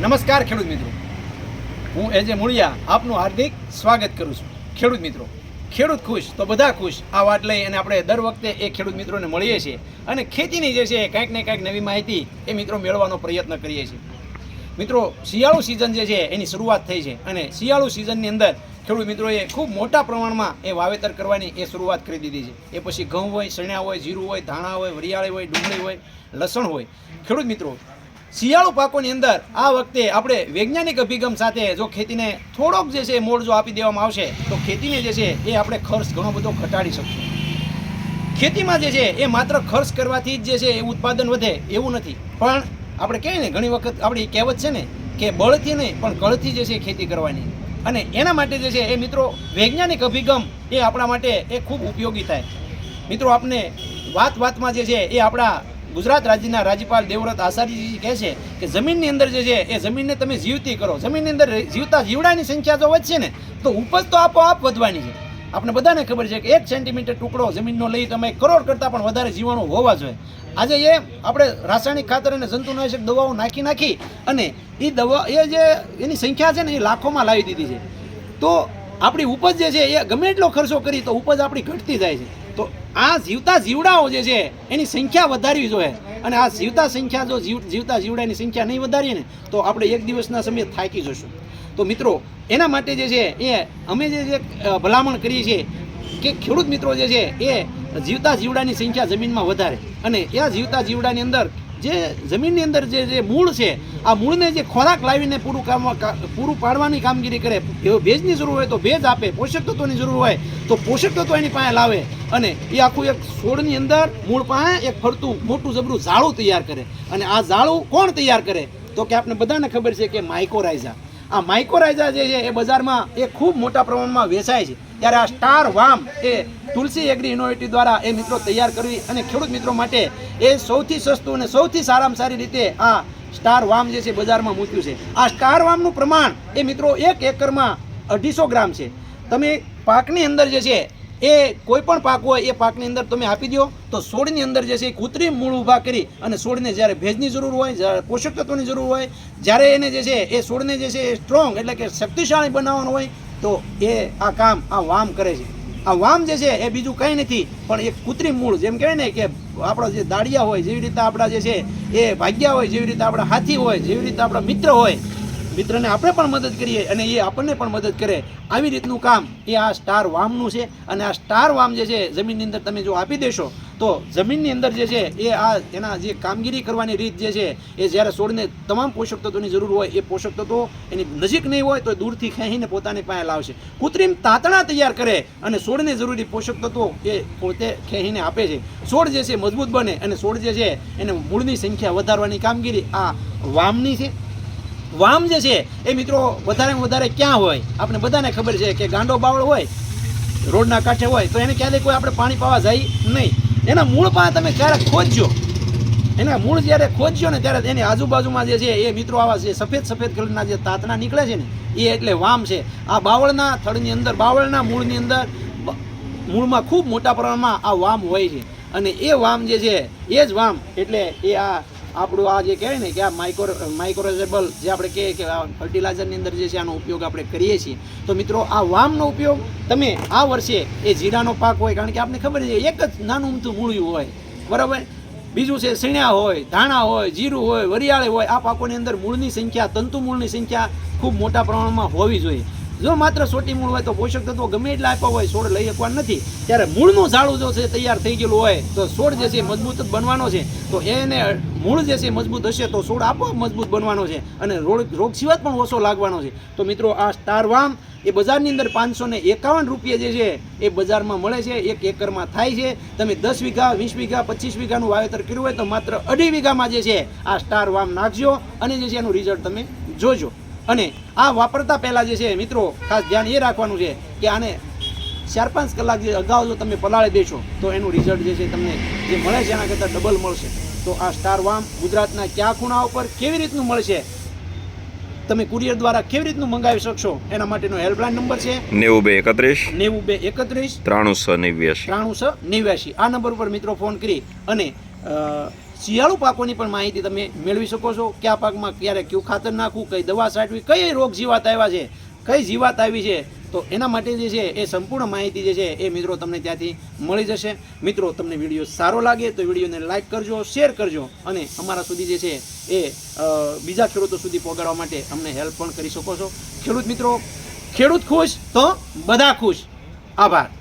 નમસ્કાર ખેડૂત મિત્રો. હું એજે મુળિયા આપનું હાર્દિક સ્વાગત કરું છું. ખેડૂત મિત્રો, ખેડૂત ખુશ તો બધા ખુશ. આ વાત લઈ અને આપણે દર વખતે એ ખેડૂત મિત્રોને મળીએ છીએ અને ખેતીની જે છે કાંઈક ને કાંઈક નવી માહિતી એ મિત્રો મેળવવાનો પ્રયત્ન કરીએ છીએ. મિત્રો, શિયાળુ સિઝન જે છે એની શરૂઆત થઈ છે અને શિયાળુ સિઝનની અંદર ખેડૂત મિત્રોએ ખૂબ મોટા પ્રમાણમાં એ વાવેતર કરવાની એ શરૂઆત કરી દીધી છે. એ પછી ઘઉં હોય ચણ્યા હોય, જીરું હોય, ધાણા હોય, વરિયાળી હોય, ડુંગળી હોય, લસણ હોય. ખેડૂત મિત્રો શિયાળુ પાકોની અંદર આ વખતે આપણે વૈજ્ઞાનિક અભિગમ સાથે જો ખેતીને થોડોક જે છે મોડ જો આપી દેવામાં આવશે, તો ખેતીને જે છે એ આપણે ખર્ચ ઘણો બધો ઘટાડી શકશું. ખેતીમાં જે છે એ માત્ર ખર્ચ કરવાથી જ જે છે એ ઉત્પાદન વધે એવું નથી. પણ આપણે કહીએ ને, ઘણી વખત આપણી કહેવત છે ને કે બળથી નહીં, પણ કળથી જે છે ખેતી કરવાની. અને એના માટે જે છે એ મિત્રો, વૈજ્ઞાનિક અભિગમ એ આપણા માટે એ ખૂબ ઉપયોગી થાય. મિત્રો, આપને વાત વાતમાં જે છે એ આપણા ગુજરાત રાજ્યના રાજ્યપાલ દેવવ્રત આચાર્યજી કહે છે કે જમીનની અંદર જે છે, એ જમીનને તમે જીવતી કરો. જમીનની અંદર જીવતા જીવડાની સંખ્યા જો વધશે ને, તો ઉપજ તો આપોઆપ વધવાની છે. આપણે બધાને ખબર છે કે એક સેન્ટીમીટર ટુકડો જમીનનો લઈ તમે કરોડ કરતાં પણ વધારે જીવાણુ હોવા જોઈએ. આજે એ આપણે રાસાયણિક ખાતર અને જંતુનાશક દવાઓ નાખી નાખી અને એ દવા, એ જે એની સંખ્યા છે ને, એ લાખોમાં લાવી દીધી છે. તો આપણી ઉપજ જે છે, એ ગમે એટલો ખર્ચો કરી, તો ઉપજ આપણી ઘટતી જાય છે. તો આ જીવતા જીવડાઓ જે છે, એની સંખ્યા વધારવી જોઈએ. અને આ જીવતા સંખ્યા જો જીવ, જીવતા જીવડાની સંખ્યા નહીં વધારીએ ને, તો આપણે એક દિવસના સમયે થાકી જશું. તો મિત્રો, એના માટે જે છે, એ અમે જે ભલામણ કરીએ છીએ કે ખેડૂત મિત્રો જે છે, એ જીવતા જીવડાની સંખ્યા જમીનમાં વધારે. અને એ જીવતા જીવડાની અંદર જે જમીનની અંદર જે જે મૂળ છે, આ મૂળને જે ખોરાક લાવીને પૂરું કામ પૂરું પાડવાની કામગીરી કરે, એવો ભેજની જરૂર હોય તો ભેજ આપે, પોષક તત્વોની જરૂર હોય તો પોષક તત્વો એની પાસે લાવે અને એ આખું એક છોડની અંદર મૂળ પાસે એક ફરતું મોટું જબરું ઝાડું તૈયાર કરે. અને આ ઝાડું કોણ તૈયાર કરે? તો કે આપણે બધાને ખબર છે કે માઇકોરાઇઝા આ માઇકોરાઇઝા જે છે, એ બજારમાં એ ખૂબ મોટા પ્રમાણમાં વેચાય છે. ત્યારે આ સ્ટાર વામ એ તુલસી એગ્રી ઇનોવેટિવ દ્વારા એ મિત્રો તૈયાર કરવી અને ખેડૂત મિત્રો માટે એ સૌથી સસ્તું અને સૌથી સારામાં સારી રીતે આ સ્ટાર વામ જે છે બજારમાં મૂક્યું છે. આ સ્ટાર વામનું પ્રમાણ એ મિત્રો એક એકરમાં અઢીસો ગ્રામ છે. તમે પાકની અંદર જે છે એ કોઈ પણ પાક હોય એ પાકની અંદર તમે આપી દો તો છોડની અંદર જે છે કૃત્રિમ મૂળ ઊભા કરી અને છોડને જ્યારે ભેજની જરૂર હોય, જ્યારે પોષક તત્વોની જરૂર હોય, જ્યારે એને જે છે એ છોડને જે છે એ સ્ટ્રોંગ એટલે કે શક્તિશાળી બનાવવાનું હોય તો એ આ કામ, આ વામ કરે છે. આ વામ જે છે, એ બીજું કંઈ નથી, પણ એક કૃત્રિમ મૂળ, જેમ કહેવાય ને કે આપણા જે દાડિયા હોય, જેવી રીતે આપણા જે છે, એ ભાગ્યા હોય, જેવી રીતે આપણા હાથી હોય, જેવી રીતે આપણા મિત્ર હોય મિત્રને આપણે પણ મદદ કરીએ અને એ આપણને પણ મદદ કરે. આવી રીતનું કામ એ આ સ્ટાર વામનું છે અને આ સ્ટાર વામ જે છે, જમીનની અંદર તમે જો આપી દેશો, તો જમીનની અંદર જે છે, એ આ એના જે કામગીરી કરવાની રીત જે છે, એ જ્યારે છોડને તમામ પોષક તત્વોની જરૂર હોય, એ પોષક તત્વો એની નજીક નહીં હોય, તો દૂરથી ખેંચીને પોતાની પાસે લાવશે. કૃત્રિમ તાતણા તૈયાર કરે અને છોડને જરૂરી પોષક તત્વો એ પોતે ખેંચીને આપે છે. છોડ જે છે, મજબૂત બને અને છોડ જે છે, એને મૂળની સંખ્યા વધારવાની કામગીરી આ વામની છે. વામ જે છે, એ મિત્રો વધારે વધારે ક્યાં હોય? આપણે બધાને ખબર છે કે ગાંડો બાવળ હોય, રોડના કાંઠે હોય, તો એને ક્યારેય કોઈ આપણે પાણી પાવા જાય નહીં. એના મૂળ પાસે તમે ક્યારેક ખોજજો એના મૂળ જ્યારે ખોજજો ને ત્યારે એની આજુબાજુમાં જે છે, એ મિત્રો આવા છે સફેદ સફેદ કલરના જે તાતના નીકળે છે ને, એ એટલે વામ છે. આ બાવળના થડની અંદર, બાવળના મૂળની અંદર મૂળમાં ખૂબ મોટા પ્રમાણમાં આ વામ હોય છે. અને એ વામ જે છે, એ જ વામ. એટલે એ આ આપણું આ જે કહેવાય ને કે આ માઇક્રો માઇક્રોઝેબલ જે આપણે કહીએ કે ફર્ટિલાઇઝરની અંદર જે છે આનો ઉપયોગ આપણે કરીએ છીએ. તો મિત્રો, આ વામનો ઉપયોગ તમે આ વર્ષે એ જીરાનો પાક હોય, કારણ કે આપણને ખબર છે, એક જ નાનું ઊમતું મૂળ્યું હોય. બરાબર? બીજું છે સીણ્યા હોય, ધાણા હોય, જીરું હોય, વરિયાળી હોય, આ પાકોની અંદર મૂળની સંખ્યા, તંતુ મૂળની સંખ્યા ખૂબ મોટા પ્રમાણમાં હોવી જોઈએ. જો માત્ર સોટી મૂળ હોય તો પોષક તત્વો ગમે એટલા આપ્યા હોય છોડ લઈ શકવા નથી. ત્યારે મૂળનું ઝાડું જો છે, તૈયાર થઈ ગયેલું હોય, તો છોડ જે છે મજબૂત જ બનવાનો છે. તો એને મૂળ જે છે મજબૂત હશે તો છોડ આપોઆપ મજબૂત બનવાનો છે અને રોગ રોગ સિવાય પણ ઓછો લાગવાનો છે. તો મિત્રો, આ સ્ટાર વામ એ બજારની અંદર પાંચસો ને એકાવન રૂપિયા જે છે એ બજારમાં મળે છે, એક એકરમાં થાય છે. તમે દસ વીઘા, વીસ વીઘા, પચીસ વીઘાનું વાવેતર કર્યું હોય તો માત્ર અઢી વીઘામાં જે છે આ સ્ટાર વામ નાખજો અને જે છે એનું રિઝલ્ટ તમે જોજો. અને આ વાપરતા પહેલાં જે છે મિત્રો ખાસ ધ્યાન એ રાખવાનું છે કે આને ચાર પાંચ કલાક જે અગાઉ જો તમે પલાળી દેશો તો એનું રિઝલ્ટ જે છે તમને જે મળે છે એના કરતાં ડબલ મળશે. તો આ સ્ટાર વામ ગુજરાતના કયા ખૂણા ઉપર કેવી રીતનું મળશે? તમે કુરિયર દ્વારા કેવી રીતનું મંગાવી શકશો? એના માટેનો હેલ્પલાઇન નંબર છે. નેવું બે એકત્રીસ. નેવું બે એકત્રીસ. ત્રાણું છ નેવ્યાસી ત્રાણું છ નેવ્યાસી આ નંબર ઉપર મિત્રો ફોન કરી અને શિયાળુ પાકોની પણ માહિતી તમે મેળવી શકો છો. કયા પાકમાં ક્યારે કયું ખાતર નાખવું, કઈ દવા છાંટવી કઈ રોગ જીવાત આવ્યા છે, કઈ જીવાત આવી છે, તો એના માટે જે છે એ સંપૂર્ણ માહિતી જે છે એ મિત્રો તમને ત્યાંથી મળી જશે. મિત્રો, તમને વીડિયો સારો લાગે તો વિડીયોને લાઇક કરજો, શેર કરજો અને અમારા સુધી જે છે એ બીજા ખેડૂતો સુધી પહોંચાડવા માટે અમને હેલ્પ પણ કરી શકો છો. ખેડૂત મિત્રો, ખેડૂત ખુશ તો બધા ખુશ. આભાર.